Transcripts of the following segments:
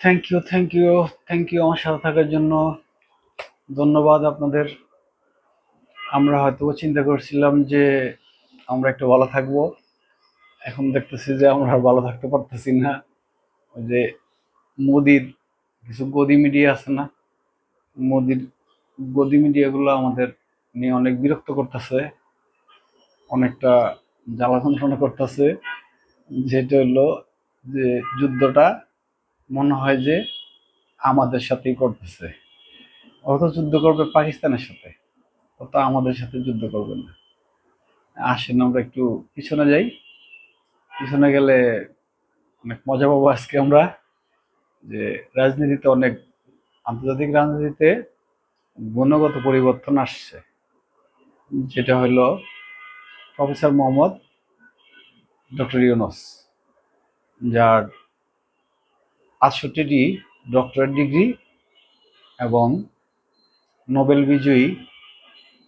Thank you thank you thank you আমার সাথে থাকার জন্য। ধন্যবাদ আপনাদের। আমরা হয়তো চিন্তা করছিলাম যে আমরা একটু ভালো থাকব। এখন দেখতেছি যে আমরা ভালো থাকতে পারতেছি না। ওই যে মোদির কিছু গদি মিডিয়া আছে না? মোদির গদি মিডিয়াগুলো আমাদের নিয়ে অনেক বিরক্ত করতেছে। অনেকটা জ্বালা যন্ত্রণা করতেছে। যেটা হলো যে যুদ্ধটা মনে হয় যে আমাদের সাথেই করতেছে। ওরা তো যুদ্ধ করবে পাকিস্তানের সাথে। ও তো আমাদের সাথে যুদ্ধ করবে না। আসেন, আমরা একটু পিছনে যাই। পিছনে গেলে অনেক মজা পাবো আজকে আমরা। যে রাজনীতিতে অনেক আন্তর্জাতিক রাজনীতিতে গুণগত পরিবর্তন আসছে। যেটা হলো প্রফেসর মোহাম্মদ ডক্টর ইউনস, যার আটষট্টিটি ডক্টরেট ডিগ্রি এবং নোবেল বিজয়ী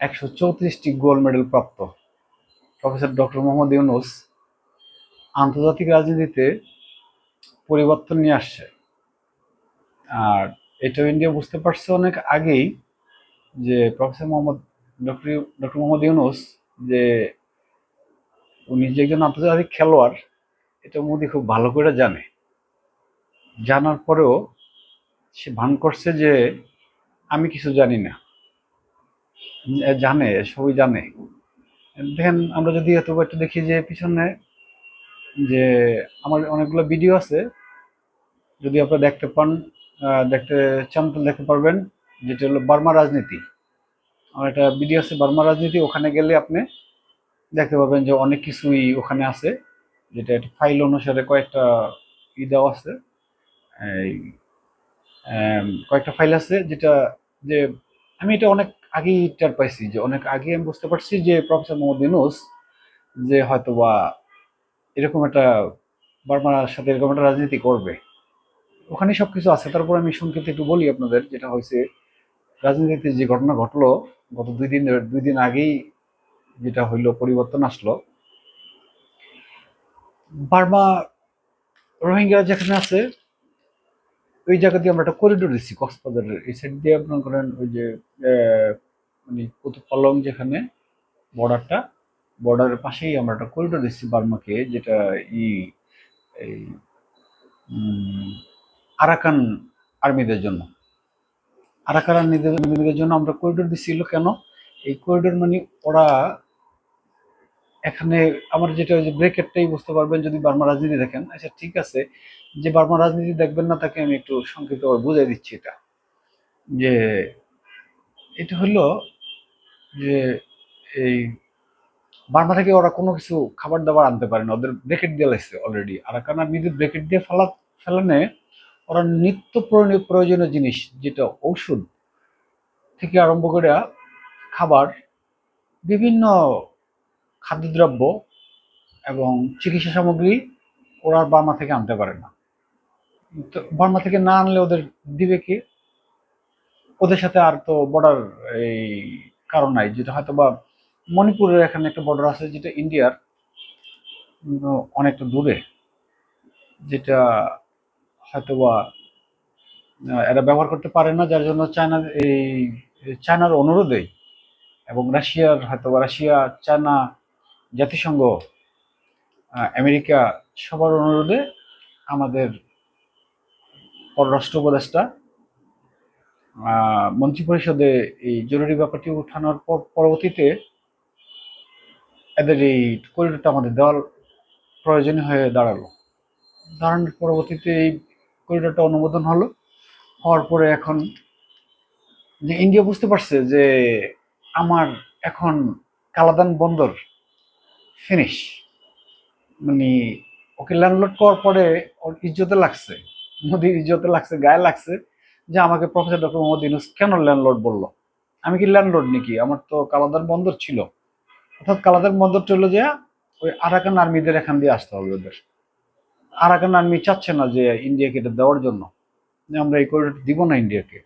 একশো চৌত্রিশটি গোল্ড মেডেল প্রাপ্ত। প্রফেসর ডক্টর মোহাম্মদ ইউনুস আন্তর্জাতিক রাজনীতিতে পরিবর্তন নিয়ে আসছে। আর এটাও ইন্ডিয়া বুঝতে পারছে অনেক আগেই যে professor Mohammad doctor doctor Mohammad Yunus যে উনি যে একজন আন্তর্জাতিক খেলোয়াড়, এটা মোদি খুব ভালো করে জানে। জানার পরেও সে ভান করছে যে আমি কিছু জানি না। জানে, সবই জানে। দেখেন, আমরা যদি এত একটু দেখি যে পিছনে যে আমার অনেকগুলো ভিডিও আছে, যদি আপনারা দেখতে পান দেখতে চান তাহলে দেখতে পারবেন, যেটা হলো বার্মা রাজনীতি। আমার একটা ভিডিও আছে বার্মা রাজনীতি, ওখানে গেলে আপনি দেখতে পাবেন যে অনেক কিছুই ওখানে আছে, যেটা একটা ফাইল অনুসারে কয়েকটা ই দেওয়া আছে। কয়েকটা ফাইল আছে যেটা যে আমি এটা অনেক আগেই টের পাইছি যে অনেক আগে আমি বুঝতে পারছি যে প্রফেসর মোহাম্মদ ইউনুস যে হয়তো বা এরকম একটা বার্মার সাথে এরকম একটা রাজনীতি করবে। ওখানে সব কিছু আছে। তারপর আমি সংক্ষেপে একটু বলি আপনাদের যেটা হয়েছে। রাজনীতিতে যে ঘটনা ঘটলো, গত দুই দিন দুই দিন আগেই যেটা হইল, পরিবর্তন আসলো। বার্মা রোহিঙ্গা যেখানে আছে ওই জায়গা দিয়ে আমরা একটা করিডোর দিচ্ছি কক্সবাজারের। এই সাইড দিয়ে আপনার করেন ওই যে মানে পালং যেখানে বর্ডারটা বর্ডারের পাশেই আমরা একটা করিডোর দিচ্ছি বার্মাকে, যেটা ই, এই আরাকান আর্মিদের জন্য। আরাকান আর্মিদের জন্য আমরা করিডোর দিচ্ছিল কেন? এই করিডোর মানে ওরা এখানে আমার যেটা ওই যে ব্রেকেটটাই বুঝতে পারবেন যদি বার্মা রাজনীতি দেখেন। আচ্ছা ঠিক আছে। যে বার্মা রাজনীতি দেখবেন না, তাকে আমি একটু সংক্ষিপ্তভাবে বুঝাই দিচ্ছি এটা। যে এটা হলো যে এই বার্মা থেকে ওরা কোনো কিছু খাবার দাবার আনতে পারে না। ওদের ব্রেকেট দিয়ে লাগছে অলরেডি আর কারণ নিজেদের ব্রেকেট দিয়ে ফেলা ফেলানে, ওরা নিত্য প্রয়োজনীয় জিনিস, যেটা ঔষধ থেকে আরম্ভ করে খাবার, বিভিন্ন খাদ্যদ্রব্য এবং চিকিৎসা সামগ্রী ওরা বার্মা থেকে আনতে পারে না। তো বার্মা থেকে না আনলে ওদের দিবে কি? ওদের সাথে আর তো বর্ডার এই কারণ নাই, যেটা হয়তো বা মণিপুরের এখানে একটা বর্ডার আছে যেটা ইন্ডিয়ার অনেকটা দূরে, যেটা হয়তো বা এরা ব্যবহার করতে পারে না, যার জন্য চায়না, এই, চায়নার অনুরোধেই এবং রাশিয়ার হয়তো বা রাশিয়া, চায়না জাতিসংঘ আমেরিকা সবার অনুরোধে আমাদের পররাষ্ট্র উপদেষ্টা আহ, মন্ত্রী পরিষদে এই জরুরি ব্যাপারটি উঠানোর পর পরবর্তীতে এদের এই করিডোরটা আমাদের দেওয়ার প্রয়োজনীয় হয়ে দাঁড়াল। দাঁড়ানোর পরবর্তীতে এই করিডোরটা অনুমোদন হলো। হওয়ার পরে এখন যে ইন্ডিয়া বুঝতে পারছে যে আমার এখন কালাদান বন্দর ফিনিশ মানে ওকে ল্যান্ডলোড করার পরে ওর ইজ্জতে লাগছে। মোদির ইজ্জতে লাগছে, গায়ে লাগছে যে আমাকে প্রফেসর ডক্টর মোহাম্মদ ইউনুস কেন ল্যান্ডলোড বলল? আমি কি ল্যান্ডলোড নাকি? আমার তো কালাদার বন্দর ছিল। অর্থাৎ কালাদার বন্দরটা হলো যে ওই আরাকান আর্মিদের এখান দিয়ে আসতে হবে ওদের। আরাকান আর্মি চাচ্ছে না যে ইন্ডিয়াকে এটা দেওয়ার জন্য। আমরা এই করিডোর দিব না ইন্ডিয়াকে।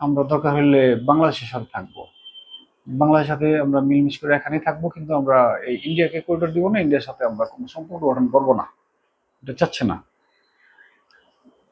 আমরা দরকার হলে বাংলাদেশের সাথে থাকব। বাংলাদেশের সাথে আমরা মিলমিশ করে এখানেই থাকব, কিন্তু আমরা এই ইন্ডিয়াকে করিডোর দিব না ইন্ডিয়ার সাথে আমরা কোনো সম্পর্ক গঠন করব না। এটা চাচ্ছে না।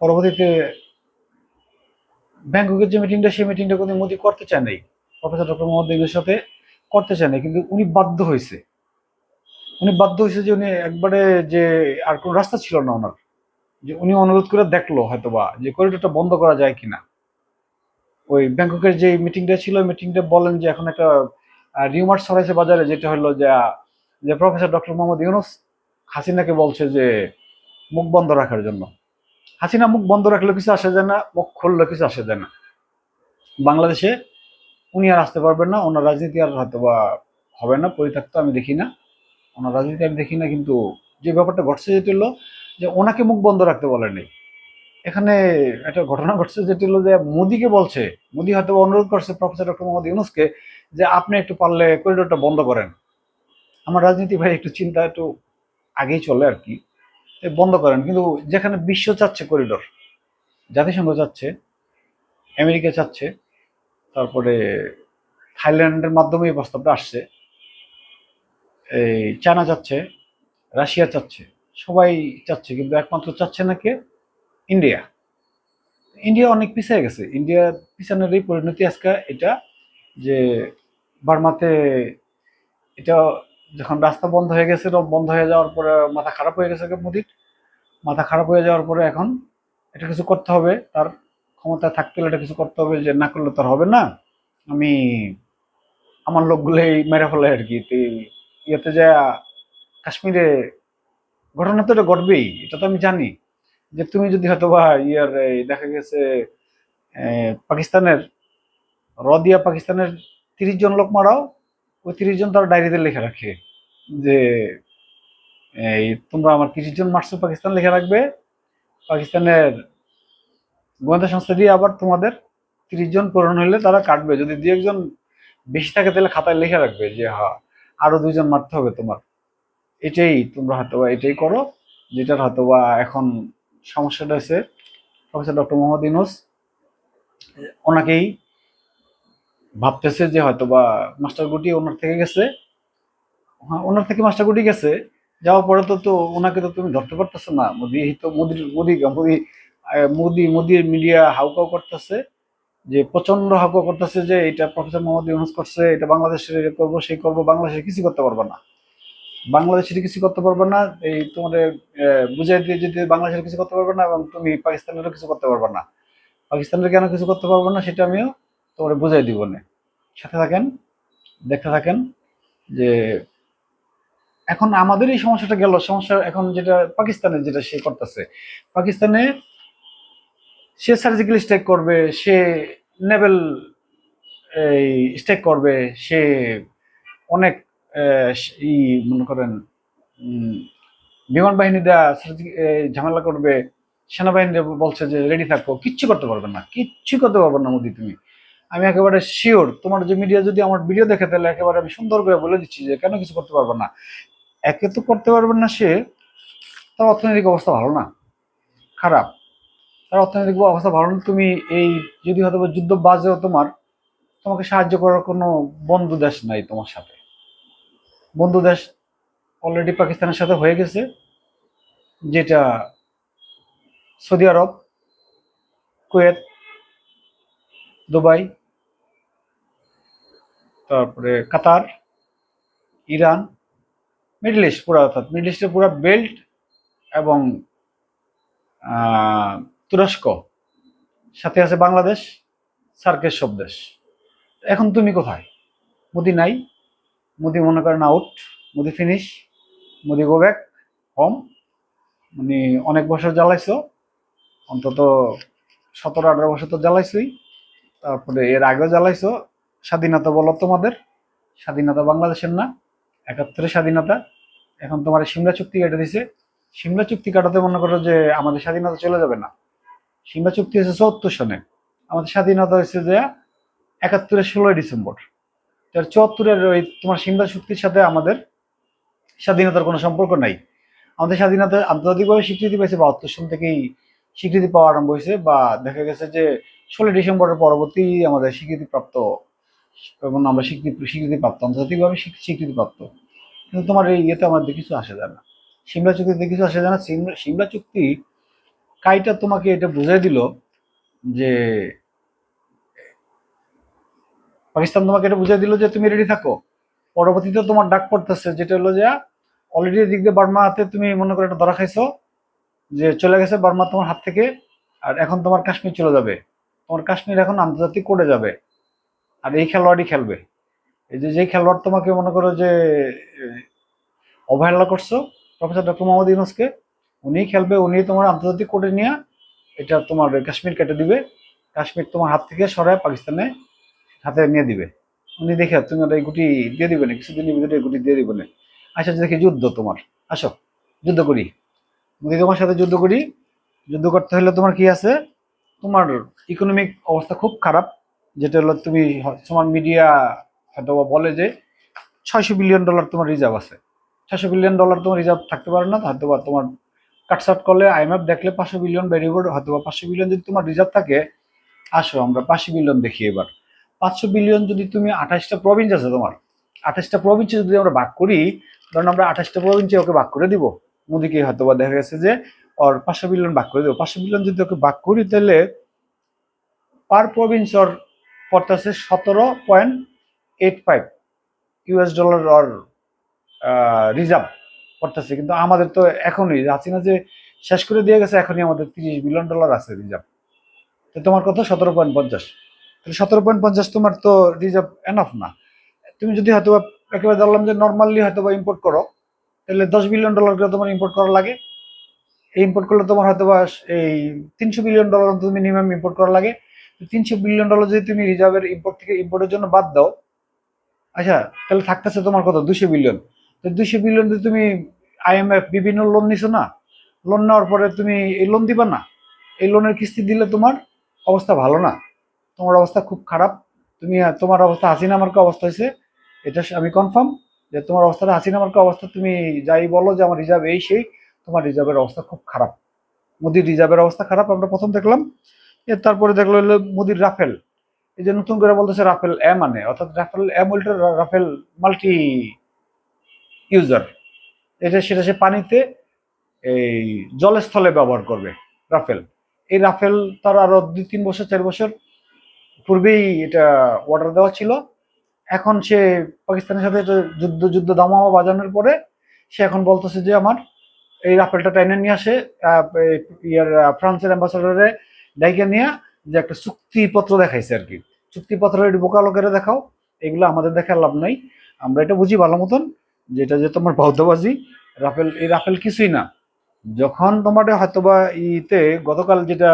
পরবর্তীতে ব্যাংককের যে মিটিংটা সেই মিটিংটা কোনো মোদি করতে চায় নাই। প্রফেসর ডক্টর মোহাম্মদ ইউনুসের সাথে করতে চায় নাই, কিন্তু উনি বাধ্য হয়েছে। উনি বাধ্য হয়েছে যে উনি একবারে যে আর কোনো রাস্তা ছিল না ওনার। যে উনি অনুরোধ করে দেখল হয়তোবা যে করিডোরটা বন্ধ করা যায় কিনা। ওই ব্যাংককের যে মিটিংটা ছিল মিটিংটা বলেন যে এখন একটা রিউমার ছড়াইছে বাজারে, যেটা হলো যে যে প্রফেসর ডক্টর মোহাম্মদ ইউনুস হাসিনাকে বলছে যে, মুখ বন্ধ রাখার জন্য। হাসিনা মুখ বন্ধ রাখলে কিছু আসে যায় না, মুখ খুললে কিছু আসে যায় না। বাংলাদেশে উনি আর আসতে পারবেন না, ওনার রাজনীতি আর হয়তো বা হবে না, পরিত্যক্ত আমি দেখি না। ওনার রাজনীতি আমি দেখি না, কিন্তু যে ব্যাপারটা ঘটছে যেটা হলো যে ওনাকে মুখ বন্ধ রাখতে বলেনি। এখানে একটা ঘটনা ঘটছে, যেটি হলো যে মোদিকে বলছে, মোদি হয়তো অনুরোধ করছে প্রফেসর ডক্টর মোহাম্মদ ইউনুসকে যে আপনি একটু পারলে করিডোরটা বন্ধ করেন। আমার রাজনীতি ভাই একটু চিন্তা একটু আগেই চলে আর কি বন্ধ করেন। কিন্তু যেখানে বিশ্ব চাচ্ছে করিডোর জাতিসংঘ চাচ্ছে, আমেরিকা চাচ্ছে, তারপরে থাইল্যান্ডের মাধ্যমে এই প্রস্তাবটা আসছে, এই চায়না চাচ্ছে, রাশিয়া চাচ্ছে, সবাই চাচ্ছে, কিন্তু একমাত্র চাচ্ছে না কে? ইন্ডিয়া ইন্ডিয়া অনেক পিছিয়ে গেছে। ইন্ডিয়া পিছানোর এই পরিণতি আজকে এটা যে বার্মাতে এটা যখন রাস্তা বন্ধ হয়ে গেছে বন্ধ হয়ে যাওয়ার পরে মাথা খারাপ হয়ে গেছে মোদির। মাথা খারাপ হয়ে যাওয়ার পরে এখন এটা কিছু করতে হবে, তার ক্ষমতা থাকতে হলে এটা কিছু করতে হবে যে না করলে তার হবে না। আমি, আমার লোকগুলোই মেরে ফেলে আর কি। ইয়েতে যা কাশ্মীরে ঘটনা তো এটা ঘটবেই, এটা তো আমি জানি। যে তুমি যদি হয়তো বা ইয়ার দেখা গেছে পাকিস্তানের র দিয়া পাকিস্তানের তিরিশ জন লোক মারাও, ওই তিরিশ জন তার ডায়েরিতে লেখা রাখে যে, এই তোমরা আমার তিরিশ জন মারছো, পাকিস্তান লেখা রাখবে। পাকিস্তানের গোয়েন্দা সংস্থা দিয়ে আবার তোমাদের তিরিশ জন পূরণ হলে তারা কাটবে। যদি দু একজন বেশি থাকে তাহলে খাতায় লিখে রাখবে যে হ্যাঁ আরও দুইজন মারতে হবে তোমার। এটাই তোমরা হয়তো এটাই করো, যেটার হয়তো এখন সমস্যাটা হয়েছে। প্রফেসর ডক্টর মোহাম্মদ ইউনুস, ওনাকেই ভাবতেছে যে হয়তো বা মাস্টার গুটি ওনার থেকে গেছে। হ্যাঁ ওনার থেকে মাস্টার গুটি গেছে, যাওয়ার পরে তো তো ওনাকে তো তুমি ধরতে পারতেছো না। মোদি তো মোদির, মোদি মোদি মোদি, মোদির মিডিয়া হাউকাউ করতেছে, যে প্রচণ্ড হাউকাউ করতেছে যে এটা প্রফেসর মোহাম্মদ ইউনুস করছে, এটা বাংলাদেশের করব, সেই করব বাংলাদেশে কিছু করতে পারবে না। বাংলাদেশের কিছু করতে পারবে না, এই তোমার বুঝাই দিয়ে যদি বাংলাদেশের কিছু করতে পারবে না এবং তুমি পাকিস্তানেরও কিছু করতে পারবে না, পাকিস্তানের কেন কিছু করতে পারবে না সেটা আমিও তোমার বুঝাই দিব না। সাথে থাকেন, দেখতে থাকেন যে এখন আমাদের এই সমস্যাটা গেল, সমস্যা এখন যেটা পাকিস্তানে যেটা সে করতেছে। পাকিস্তানে সে সার্জিক্যাল স্ট্রাইক করবে, সে নেভেল এই স্ট্রাইক করবে, সে অনেক ই, মনে করেন বিমান বাহিনী দেয়া এই ঝামেলা করবে, সেনাবাহিনী বলছে যে রেডি থাকো কিচ্ছু করতে পারবে না, কিচ্ছু করতে পারবে না মোদি তুমি। আমি একেবারে শিওর তোমার যে মিডিয়া যদি আমার ভিডিও দেখে, তাহলে একেবারে আমি সুন্দর করে বলে দিচ্ছি যে কেন কিছু করতে পারবে না। একে তো করতে পারবে না সে, তার অর্থনৈতিক অবস্থা ভালো না, খারাপ। তার অর্থনৈতিক অবস্থা ভালো না, তুমি এই যদি হয়তো যুদ্ধ বাজেও তোমার, তোমাকে সাহায্য করার কোনো বন্ধু দেশ নাই তোমার সাথে। বন্ধু দেশ অলরেডি পাকিস্তানের সাথে হয়ে গেছে, যেটা সৌদি আরব, কুয়েত, দুবাই, তারপরে কাতার, ইরান, মিডল ইস্ট পুরো, অর্থাৎ মিডল ইস্টের পুরো বেল্ট এবং তুরস্ক। সাথে আছে বাংলাদেশ সার্কের সব দেশ। এখন তুমি কোথায়? মোদি নাই? মোদি মনে করেন out Modi finish Modi go back home মানে অনেক বছর জ্বালাইছো, অন্তত সতেরো, আঠারো বছর তো জ্বালাইছই। তারপরে এর আগেও জ্বালাইছো, স্বাধীনতা বলো তোমাদের, স্বাধীনতা বাংলাদেশের না, একাত্তরের স্বাধীনতা। এখন তোমার সিমলা চুক্তি কেটে দিছে। সিমলা চুক্তি কাটাতে মনে করো যে আমাদের স্বাধীনতা চলে যাবে না। সিমলা চুক্তি হয়েছে চুয়াত্তর সনে। আমাদের স্বাধীনতা হয়েছে যে একাত্তরের ষোলোই ডিসেম্বর। তার চুয়াত্তরের ওই তোমার সিমলা চুক্তির সাথে আমাদের স্বাধীনতার কোনো সম্পর্ক নাই। আমাদের স্বাধীনতা আন্তর্জাতিকভাবে স্বীকৃতি পেয়েছে বাহাত্তর সন থেকেই স্বীকৃতি পাওয়া আরম্ভ হয়েছে বা দেখা গেছে যে ষোলো ডিসেম্বরের পরবর্তী আমাদের স্বীকৃতিপ্রাপ্ত এবং আমরা স্বীকৃতি স্বীকৃতিপ্রাপ্ত আন্তর্জাতিকভাবে স্বীক- স্বীকৃতিপ্রাপ্ত কিন্তু তোমার এই ইয়েতে আমাদের কিছু আসে যায় না। সিমলা চুক্তিতে কিছু আসে যায় না। সিমলা চুক্তি কাইটা তোমাকে এটা বুঝাই দিল যে পাকিস্তান তোমাকে এটা বুঝাই দিল যে তুমি রেডি থাকো। পরবর্তীতে তোমার ডাক পড়তেছে, যেটা হলো যে অলরেডি এদিক দিয়ে বার্মা হাতে তুমি মনে করো একটা ধরা খাইছো, যে চলে গেছে বার্মা তোমার হাত থেকে, আর এখন তোমার কাশ্মীর চলে যাবে। তোমার কাশ্মীর এখন আন্তর্জাতিক কোর্টে যাবে, আর এই খেলোয়াড়ই খেলবে। এই যে যেই খেলোয়াড় তোমাকে মনে করো যে অবহেলা করছ, প্রফেসর ডক্টর মোহাম্মদ ইউনুসকে, উনিই খেলবে উনি তোমার আন্তর্জাতিক কোর্টে নিয়ে এটা তোমার কাশ্মীর কেটে দিবে। কাশ্মীর তোমার হাত থেকে সরায় পাকিস্তানে হাতে নিয়ে দিবে। উনি দেখে, তুমি ওটা গুটি দিয়ে দিবে না কিছুদিনের ভিতরে গুটি দিয়ে দিবে না আচ্ছা দেখি, যুদ্ধ তোমার। আসো, যুদ্ধ করি। যদি তোমার সাথে যুদ্ধ করি, যুদ্ধ করতে হলে তোমার কি আছে? তোমার ইকোনমিক অবস্থা খুব খারাপ, যেটা হলো তুমি তোমার মিডিয়া হয়তো বলে যে, ছয়শো বিলিয়ন ডলার তোমার রিজার্ভ আছে। ছয়শো বিলিয়ন ডলার তোমার রিজার্ভ থাকতে পারে না, হয়তো বা তোমার কাটসাট করলে আইএমএফ দেখলে পাঁচশো বিলিয়ন ভেরিয়েবল হয়তো বা পাঁচশো বিলিয়ন যদি তোমার রিজার্ভ থাকে, আসো, আমরা পাঁচশো বিলিয়ন দেখি এবার। পাঁচশো বিলিয়ন যদি তুমি আঠাশটা প্রভিন্স আছে তোমার, আঠাশটা প্রভিন্সে যদি আমরা ভাগ করি, ধরুন আমরা আঠাশটা প্রভিন্সে ওকে ভাগ করে দিব। মোদিকে হয়তো বা দেখা গেছে যে, ওর পাঁচশো বিলিয়ন ভাগ করে দেবো। পাঁচশো বিলিয়ন যদি ওকে ভাগ করি, তাহলে পার প্রভিন্স ওর পড়তেছে সতেরো point eight five US dollar ওর রিজার্ভ পড়তেছে। কিন্তু আমাদের তো এখনই হাসিনা যে শেষ করে দিয়ে গেছে, এখনই আমাদের তিরিশ বিলিয়ন ডলার আছে রিজার্ভ তো তোমার কথা সতেরো পয়েন্ট পঞ্চাশ। সতেরো পয়েন্ট পঞ্চাশ তোমার তো রিজার্ভ এনাফ না। তুমি যদি হয়তো একেবারে ধরলাম যে নর্মালি হয়তো বা ইম্পোর্ট করো, তাহলে দশ বিলিয়ন ডলার করে তোমার ইম্পোর্ট করা লাগে। এই ইম্পোর্ট করলে তোমার হয়তো বা এই তিনশো বিলিয়ন ডলার তুমি মিনিমাম ইম্পোর্ট করা লাগে। তিনশো বিলিয়ন ডলার যদি তুমি রিজার্ভের ইম্পোর্ট থেকে ইম্পোর্টের জন্য বাদ দাও আচ্ছা তাহলে থাকতেছে তোমার কত? দুশো বিলিয়ন তো দুশো বিলিয়ন যদি তুমি আইএমএফ বিভিন্ন লোন নিছো না লোন নেওয়ার পরে তুমি এই লোন দিবা না, এই লোনের কিস্তি দিলে তোমার অবস্থা ভালো না। তোমার অবস্থা খুব খারাপ। তুমি তোমার অবস্থা হাসিনা মার্কা অবস্থা হয়েছে। এটা আমি কনফার্ম যে তোমার অবস্থাটা হাসিনা মার্কা অবস্থা, তুমি যাই বলো যে আমার রিজার্ভ এই সেই, তোমার রিজার্ভের অবস্থা খুব খারাপ। মোদির রিজার্ভের অবস্থা খারাপ, আমরা প্রথম দেখলাম। এর তারপরে দেখল হলো মোদির রাফেল। এই যে নতুন করে বলতেছে রাফেল এ মানে অর্থাৎ রাফেল এ উল্টা রাফেল মাল্টি ইউজার। এটা সেটা সে পানিতে এই জলস্থলে ব্যবহার করবে রাফেল। এই রাফেল তার আরও দুই, তিন বছর, চার বছর পূর্বেই এটা অর্ডার দেওয়া ছিল। এখন সে পাকিস্তানের সাথে যুদ্ধ যুদ্ধ দামামা বাজানোর পরে সে এখন বলতেছে যে আমার এই রাফেলটা টাইনে নিয়ে আসে ইয়ার ফ্রান্সের অ্যাম্বাসাডারে ডাইকে নিয়ে যে একটা চুক্তিপত্র দেখাইছে আর কি। চুক্তিপত্র বোকা লোকেরা দেখাও, এগুলো আমাদের দেখার লাভ নাই। আমরা এটা বুঝি ভালো মতন, যেটা যে তোমার বৌদ্ধবাজি, রাফেল, এই রাফেল কিছুই না। যখন তোমার হয়তোবা ইতে গতকাল যেটা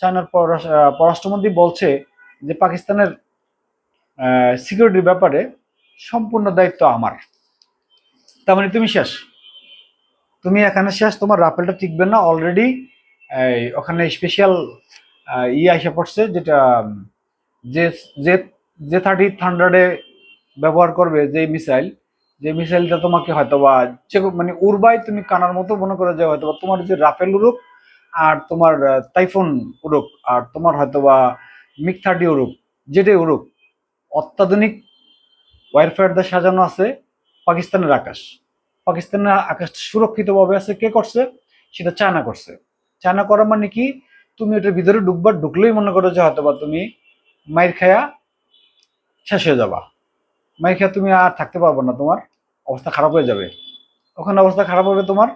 চায়নার পররাষ্ট্রমন্ত্রী বলছে যে পাকিস্তানের সিকিউরিটির ব্যাপারে সম্পূর্ণ দায়িত্ব আমার। তার মানে তুমি শেষ। তুমি এখানে শেষ, তোমার রাফেলটা টিকবে না অলরেডি ওখানে স্পেশাল ইয়ে এসে পড়ছে যেটা, যে যে যে থার্টি থান্ড্রেডে ব্যবহার করবে যে মিসাইল যে মিসাইলটা তোমাকে হয়তো বা যে মানে উড়বাই তুমি কানার মতো মনে করে যে হয়তো তোমার যে রাফেল উড়ুক আর তোমার টাইফুন উড়ুক আর তোমার হয়তো বা মিগ থার্টি উড়ুক যেটাই উড়ুক অত্যাধুনিক ওয়ারফেয়ার দিয়ে সাজানো আছে পাকিস্তানের আকাশ। পাকিস্তানের আকাশটা সুরক্ষিতভাবে আছে, কে করছে? সেটা চায়না করছে। চায়না করা মানে কি? তুমি ওটার ভিতরে ঢুকবার ঢুকলেই মনে করো যে হয়তো বা তুমি মাইর খায়া শেষ হয়ে যাবা। মাইর খায়া তুমি আর থাকতে পারবে না, তোমার অবস্থা খারাপ হয়ে যাবে। ওখানে অবস্থা খারাপ হবে তোমার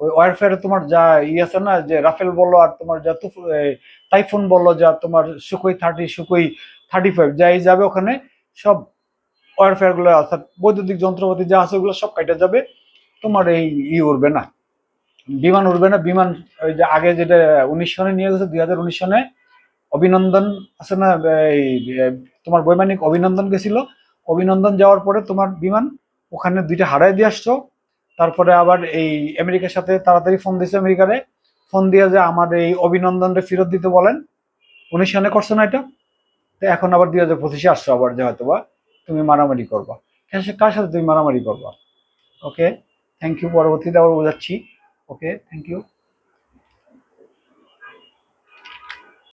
ওই ওয়ারফেয়ারে তোমার যা ই আছে না, যে রাফেল বলো আর তোমার যা টাইফুন বলো যা তোমার Sukhoi thirty Sukhoi thirty five যাই যাবে ওখানে সব ওয়ারফেয়ারগুলো, অর্থাৎ বৈদ্যুতিক যন্ত্রপাতি যা আছে ওগুলো সব কাটা যাবে, তোমার এই ই উড়বে না। বিমান উড়বে না, বিমান ওই যে আগে যেটা উনিশ সনে নিয়ে গেছে, দুই হাজার উনিশ সনে অভিনন্দন আছে না এই তোমার বৈমানিক অভিনন্দন গেছিল, অভিনন্দন যাওয়ার পরে তোমার বিমান ওখানে দুইটা হারাই দিয়ে আসছো তারপরে আবার এই আমেরিকার সাথে তাড়াতাড়ি ফোন দিয়েছে আমেরিকারে। ফোন দিয়ে যে আমার এই অভিনন্দনটা ফেরত দিতে বলেন। উনিশ সনে করছ না এটা? তো এখন আবার দুই হাজার পঁচিশে আসছো আবার যে হয়তো বা তুমি মারামারি করবা। কার সাথে তুমি মারামারি করবা? ওকে থ্যাংক ইউ পরবর্তীতে আবার বোঝাচ্ছি। Okay thank you